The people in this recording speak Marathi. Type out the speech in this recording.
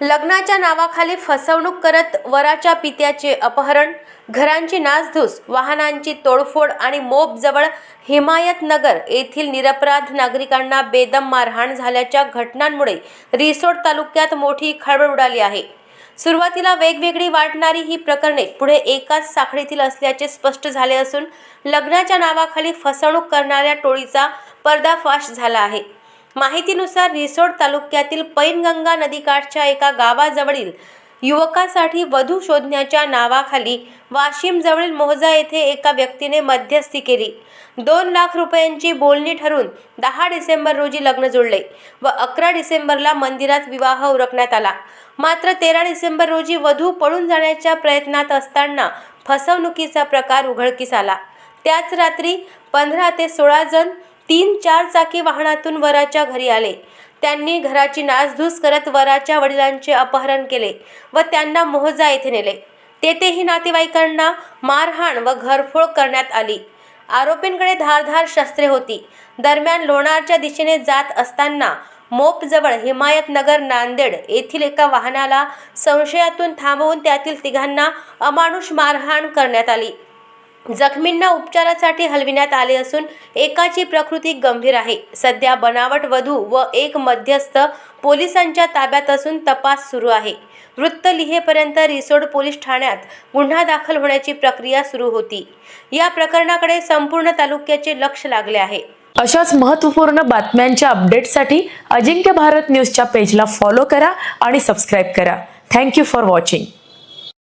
लग्नाच्या नावाखाली फसवणूक करत वराच्या पित्याचे अपहरण घरांची नासधूस वाहनांची तोडफोड आणि मोबजवळ हिमायतनगर येथील निरपराध नागरिकांना बेदम मारहाण झाल्याच्या घटनांमुळे रिसोड तालुक्यात मोठी खळबळ उडाली आहे. सुरुवातीला वेगवेगळी वाटणारी ही प्रकरणे पुढे एकाच साखळीतील असल्याचे स्पष्ट झाले असून लग्नाच्या नावाखाली फसवणूक करणाऱ्या टोळीचा पर्दाफाश झाला आहे. माहितीनुसार रिसोड तालुक्यातील पैनगंगा नदीकाठच्या एका गावाजवळील युवकासाठी वधू शोधण्याच्या नावाखाली वाशिमजवळील मोहजा येथे एका व्यक्तीने मध्यस्थी केली. दोन लाख रुपयांची बोलणी ठरून दहा डिसेंबर रोजी लग्न जुळले व अकरा डिसेंबरला मंदिरात विवाह उरकण्यात आला. मात्र तेरा डिसेंबर रोजी वधू पळून जाण्याच्या प्रयत्नात असताना फसवणुकीचा प्रकार उघडकीस आला. त्याच रात्री पंधरा ते सोळा जण तीन चार चाकी वाहनातून वराच्या घरी आले. त्यांनी घराची नासधूस करत वराच्या वडिलांचे अपहरण केले व त्यांना मोहजा येथे नेले. तेथेही नातेवाईकांना मारहाण व घरफोड करण्यात आली. आरोपींकडे धारधार शस्त्रे होती. दरम्यान लोणारच्या दिशेने जात असताना मोपजवळ हिमायतनगर नांदेड येथील एका वाहनाला संशयातून थांबवून त्यातील तिघांना अमानुष मारहाण करण्यात आली. जखमींना उपचारासाठी हलविण्यात आले असून एकाची प्रकृती गंभीर आहे. सध्या बनावट वधू व एक मध्यस्थ पोलिसांच्या ताब्यात असून तपास सुरू आहे. वृत्त लिहेपर्यंत रिसोड पोलीस ठाण्यात गुन्हा दाखल होण्याची प्रक्रिया सुरू होती. या प्रकरणाकडे संपूर्ण तालुक्याचे लक्ष लागले आहे. अशाच महत्त्वपूर्ण बातम्यांच्या अपडेटसाठी अजिंक्य भारत न्यूजच्या पेजला फॉलो करा आणि सबस्क्राईब करा. Thank you for watching.